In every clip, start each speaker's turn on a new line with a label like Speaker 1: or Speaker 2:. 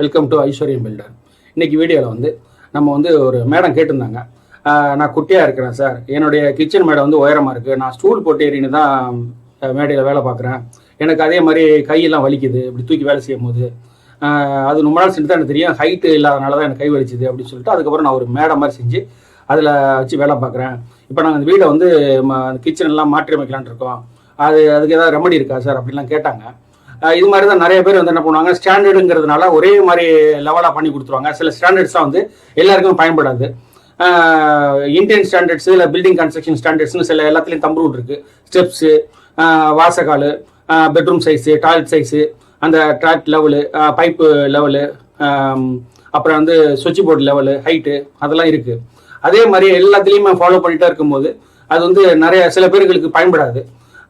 Speaker 1: Welcome to ஐஸ்வர்யம் filter இன்னைக்கு வீடியோவில் வந்து நம்ம வந்து ஒரு மேடம் கேட்டிருந்தாங்க. நான் குட்டியாக இருக்கிறேன் சார். என்னுடைய கிச்சன் மேடை வந்து உயரமாக இருக்குது நான் ஸ்டூல் போட்டு ஏறின்னு தான் மேடையில் வேலை பார்க்குறேன். எனக்கு அதே மாதிரி கையெல்லாம் வலிக்குது. இப்படி தூக்கி வேலை செய்யும் போது அது ரொம்ப நாள் செஞ்சு தான் எனக்கு தெரியும். ஹைட்டு இல்லாதனால தான் எனக்கு கை வலிச்சுது அப்படின்னு சொல்லிட்டு அதுக்கப்புறம் நான் ஒரு மேடை மாதிரி செஞ்சு அதில் வச்சு வேலை பார்க்குறேன். இப்போ நாங்கள் அந்த வீடை வந்து கிச்சன் எல்லாம் மாற்றி அமைக்கலான் இருக்கோம். அது அதுக்கு ஏதாவது ரெமடி இருக்கா சார்? அப்படிலாம் கேட்டாங்க. இது மாதிரி தான் நிறைய பேர் வந்து என்ன பண்ணுவாங்க ஸ்டாண்டர்டுங்கிறதுனால ஒரே மாதிரி லெவலாக பண்ணி கொடுத்துருவாங்க. சில ஸ்டாண்டர்ட்ஸாக வந்து எல்லாருக்கும் பயன்படாது. இந்தியன் ஸ்டாண்டர்ட்ஸ் இல்லை பில்டிங் கன்ஸ்ட்ரக்ஷன் ஸ்டாண்டர்ட்ஸ்னு சில எல்லாத்துலேயும் தம்பு ரூட் இருக்கு. ஸ்டெப்ஸு வாசக்கால் பெட்ரூம் சைஸு டாய்லெட் சைஸு அந்த ட்ராக் லெவலு பைப்பு லெவலு அப்புறம் வந்து சுவிட்ச் போர்டு லெவலு ஹைட்டு அதெல்லாம் இருக்குது அதே மாதிரி எல்லாத்துலேயுமே ஃபாலோ பண்ணிகிட்டே இருக்கும்போது அது வந்து நிறைய சில பேர்களுக்கு பயன்படாது.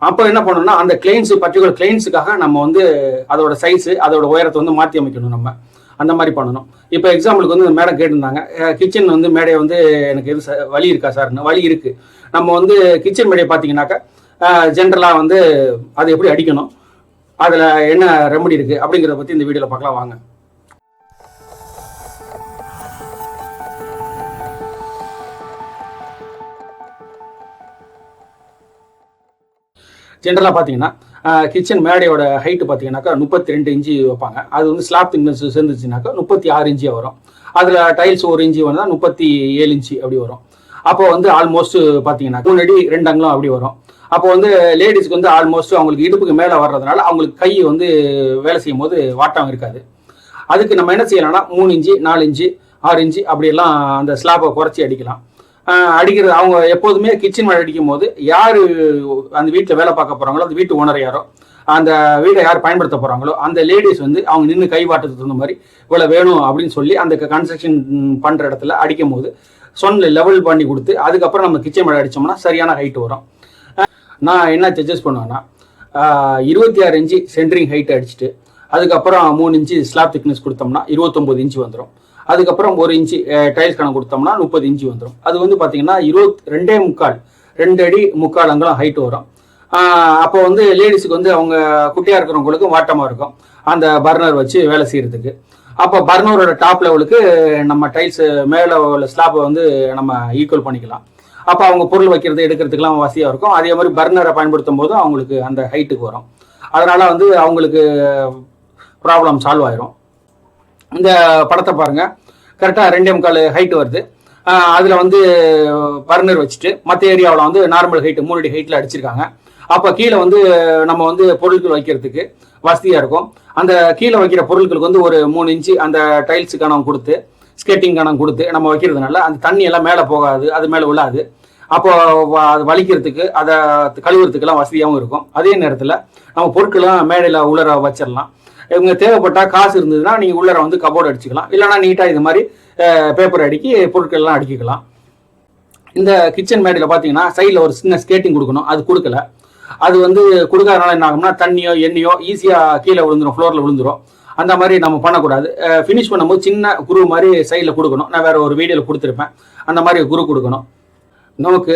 Speaker 1: அப்போ என்ன பண்ணணும்னா அந்த கிளைண்ட்ஸ் பர்டிகுலர் கிளைன்ஸுக்காக நம்ம வந்து அதோட சைஸு அதோட உயரத்தை வந்து மாற்றி அமைக்கணும் நம்ம. அந்த மாதிரி பண்ணணும். இப்போ எக்ஸாம்பிளுக்கு வந்து மேடம் கேட்டிருந்தாங்க. கிச்சன் வந்து மேடையை வந்து எனக்கு எது ச- இருக்கா சார்னு வழி இருக்குது நம்ம வந்து கிச்சன் மேடையை பார்த்தீங்கன்னாக்கா ஜென்ரலாக வந்து அதை எப்படி அடிக்கணும்? அதில் என்ன ரெமடி இருக்குது அப்படிங்கிறத பற்றி இந்த வீடியோவில் பார்க்கலாம் வாங்க. ஜென்ரலாக பார்த்தீங்கன்னா கிச்சன் மேடையோட ஹைட்டு பார்த்தீங்கன்னாக்கா முப்பத்தி ரெண்டு இன்ச்சு வைப்பாங்க. அது வந்து ஸ்லாப் திங்னஸ் சேர்ந்துச்சுனாக்கா முப்பத்தி ஆறு இன்ச்சு வரும். அதில் டைல்ஸ் ஒரு இன்ச்சு வந்தால் முப்பத்தி ஏழு இன்ச்சு அப்படி வரும். அப்போ வந்து ஆல்மோஸ்ட் பார்த்தீங்கன்னா மூணு அடி ரெண்டு அங்கலம் அப்படி வரும். அப்போ வந்து லேடிஸ்க்கு வந்து ஆல்மோஸ்ட் அவங்களுக்கு இடுப்புக்கு மேலே வர்றதுனால அவங்களுக்கு கை வந்து வேலை செய்யும் போது வாட்டம் இருக்காது. அதுக்கு நம்ம என்ன செய்யலாம்னா மூணு இன்ச்சு நாலு இன்ச்சு ஆறு இன்ச்சு அப்படியெல்லாம் அந்த ஸ்லாப்பை குறைச்சி அடிக்கலாம். அடிக்கிறது அவங்க எப்போதுமே கிச்சன் மழை அடிக்கும் போது யார் அந்த வீட்டில் வேலை பார்க்க போகிறாங்களோ அந்த வீட்டு ஓனர் யாரோ அந்த வீட்டை யார் பயன்படுத்த போகிறாங்களோ அந்த லேடிஸ் வந்து அவங்க நின்று கை வாட்டத்துக்கு தகுந்த மாதிரி இவ்வளோ வேணும் அப்படின்னு சொல்லி அந்த கன்ஸ்ட்ரக்ஷன் பண்ணுற இடத்துல அடிக்கும் போது சொன்ன லெவல் பண்ணி கொடுத்து அதுக்கப்புறம் நம்ம கிச்சன் மழை அடித்தோம்னா சரியான ஹைட் வரும். நான் என்ன சஜஸ்ட் பண்ணுவேன்னா இருபத்தி ஆறு இன்ச்சு சென்ட்ரிங் ஹைட் அடிச்சுட்டு அதுக்கப்புறம் மூணு இன்ச்சு ஸ்லாப் திக்னஸ் கொடுத்தோம்னா இருபத்தொம்போது இன்ச்சு வந்துடும் அதுக்கப்புறம் ஒரு இன்ச்சு டைல்ஸ் கணக்கு கொடுத்தோம்னா முப்பது இன்ச்சு வந்துடும் அது வந்து பார்த்தீங்கன்னா இருபத் ரெண்டே முக்கால் ரெண்டு அடி முக்கால் அங்கெல்லாம் ஹைட் வரும் அப்போ வந்து லேடிஸுக்கு வந்து அவங்க குட்டியாக இருக்கிறவங்களுக்கு வாட்டமாக இருக்கும். அந்த பர்னர் வச்சு வேலை செய்கிறதுக்கு அப்போ பர்னரோட டாப் லெவலுக்கு நம்ம டைல்ஸ் மேலே உள்ள ஸ்லாப்பை வந்து நம்ம ஈக்குவல் பண்ணிக்கலாம். அப்போ அவங்க பொருள் வைக்கிறது எடுக்கிறதுக்கெலாம் வசதியாக இருக்கும். அதே மாதிரி பர்னரை பயன்படுத்தும் போது அவங்களுக்கு அந்த ஹைட்டுக்கு வரும். அதனால வந்து அவங்களுக்கு ப்ராப்ளம் சால்வ் ஆயிரும். இந்த படத்தை பாருங்க. கரெக்டாக ரெண்டே முக்கால் ஹைட் வருது. அதில் வந்து பர்னர் வச்சுட்டு மற்ற ஏரியாவில் வந்து நார்மல் ஹைட்டு மூணு அடி ஹைட்டில் அடிச்சிருக்காங்க. அப்போ கீழே வந்து நம்ம வந்து பொருட்கள் வைக்கிறதுக்கு வசதியாக இருக்கும். அந்த கீழே வைக்கிற பொருட்களுக்கு வந்து ஒரு மூணு இன்ச்சு அந்த டைல்ஸு கணம் கொடுத்து ஸ்கேட்டிங் கணம் கொடுத்து நம்ம வைக்கிறதுனால அந்த தண்ணி எல்லாம் மேலே போகாது அது மேலே விழாது அப்போ வ- அது வலிக்கிறதுக்கு அதை கழுவுறதுக்கெல்லாம் வசதியாகவும் இருக்கும். அதே நேரத்தில் நம்ம பொருட்கள்லாம் மேடையில் உலர வச்சிடலாம் இவங்க தேவைப்பட்டா காசு இருந்ததுன்னா நீங்கள் உள்ளர வந்து கபோர்டு அடிச்சுக்கலாம். இல்லைன்னா நீட்டாக இது மாதிரி பேப்பர் அடுக்கி பொருட்கள்லாம் அடிக்கிக்கலாம். இந்த கிச்சன் மேடையில் பார்த்தீங்கன்னா சைடில் ஒரு சின்ன ஸ்கேட்டிங் கொடுக்கணும். அது கொடுக்கல. அது வந்து கொடுக்காதனால என்ன ஆகும்னா தண்ணியோ எண்ணெயோ ஈஸியாக கீழே விழுந்துரும் ஃப்ளோரில் விழுந்துரும். அந்த மாதிரி நம்ம பண்ணக்கூடாது. ஃபினிஷ் பண்ணும்போது சின்ன குரு மாதிரி சைடில் கொடுக்கணும். நான் வேற ஒரு வீடியோவில் கொடுத்துருப்பேன். அந்த மாதிரி குரு கொடுக்கணும். நமக்கு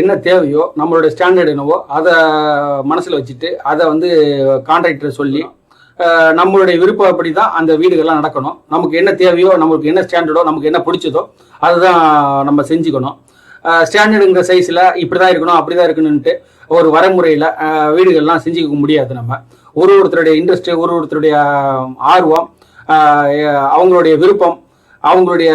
Speaker 1: என்ன தேவையோ நம்மளோட ஸ்டாண்டர்ட் என்னவோ அதை மனசில் வச்சுட்டு அதை வந்து கான்ட்ராக்டரை சொல்லி நம்மளுடைய விருப்பப்படி தான் அந்த வீடுகள்லாம் நடக்கணும். நமக்கு என்ன தேவையோ நமக்கு என்ன ஸ்டாண்டர்டோ நமக்கு என்ன பிடிச்சதோ அதுதான் நம்ம செஞ்சுக்கணும். ஸ்டாண்டர்டுங்கிற சைஸில் இப்படி தான் இருக்கணும் அப்படி தான் இருக்கணும்ன்ட்டு ஒரு வரைமுறையில் வீடுகள்லாம் செஞ்சுக்க முடியாது நம்ம. ஒரு ஒருத்தருடைய இன்ட்ரெஸ்ட் ஒரு ஒருத்தருடைய ஆர்வம் அவங்களுடைய விருப்பம் அவங்களுடைய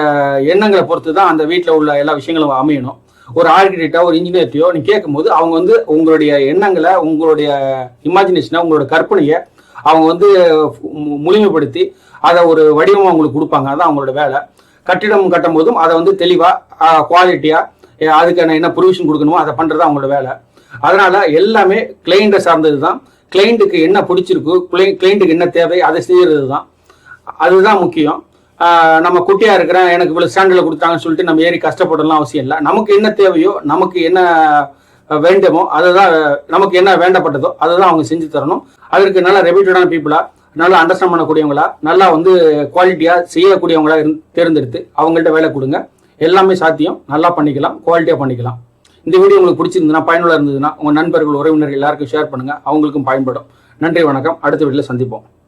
Speaker 1: எண்ணங்களை பொறுத்து தான் அந்த வீட்டில் உள்ள எல்லா விஷயங்களும் அமையணும். ஒரு ஆர்கிடெக்டோ ஒரு இன்ஜினியர்ட்டையோ நீ கேட்கும்போது அவங்க வந்து உங்களுடைய எண்ணங்களை உங்களுடைய இமேஜினேஷனை உங்களோட கற்பனையை அவங்க வந்து மு- முழுமைப்படுத்தி அதை ஒரு வடிவம் அவங்களுக்கு கொடுப்பாங்க. அதான் அவங்களோட வேலை. கட்டிடம் கட்டும் போதும் அதை வந்து தெளிவாக குவாலிட்டியாக அதுக்கான என்ன ப்ரொவிஷன் கொடுக்கணுமோ அதை பண்ணுறது அவங்களோட வேலை. அதனால் எல்லாமே கிளைண்ட்டை சார்ந்தது தான் கிளைண்ட்டுக்கு என்ன பிடிச்சிருக்கு கிளைண்ட்டுக்கு என்ன தேவை அதை செய்கிறது தான் அதுதான் முக்கியம். நம்ம குட்டியாக இருக்கிறேன் எனக்கு இவ்வளோ ஸ்டாண்டர்டில் கொடுத்தாங்கன்னு சொல்லிட்டு நம்ம ஏறி கஷ்டப்படலாம் அவசியம் இல்லை. நமக்கு என்ன தேவையோ நமக்கு என்ன வேண்டுமோ அதுதான் நமக்கு என்ன வேண்டப்பட்டதோ அதை தான் அவங்க செஞ்சு தரணும். அதற்கு நல்லா ரெப்யூட்டடான பீப்புளா நல்லா அண்டர்ஸ்டாண்ட் பண்ணக்கூடியவங்களா நல்லா வந்து குவாலிட்டியா செய்யக்கூடியவங்களா தேர்ந்தெடுத்து அவங்கள்ட்ட வேலை கொடுங்க. எல்லாமே சாத்தியம். நல்லா பண்ணிக்கலாம். குவாலிட்டியா பண்ணிக்கலாம். இந்த வீடியோ உங்களுக்கு பிடிச்சிருந்ததுன்னா பயனுள்ள இருந்ததுன்னா உங்க நண்பர்கள் உறவினர்கள் எல்லாருக்கும் ஷேர் பண்ணுங்க. அவங்களுக்கும் பயன்படும். நன்றி வணக்கம். அடுத்த வீட்டில் சந்திப்போம்.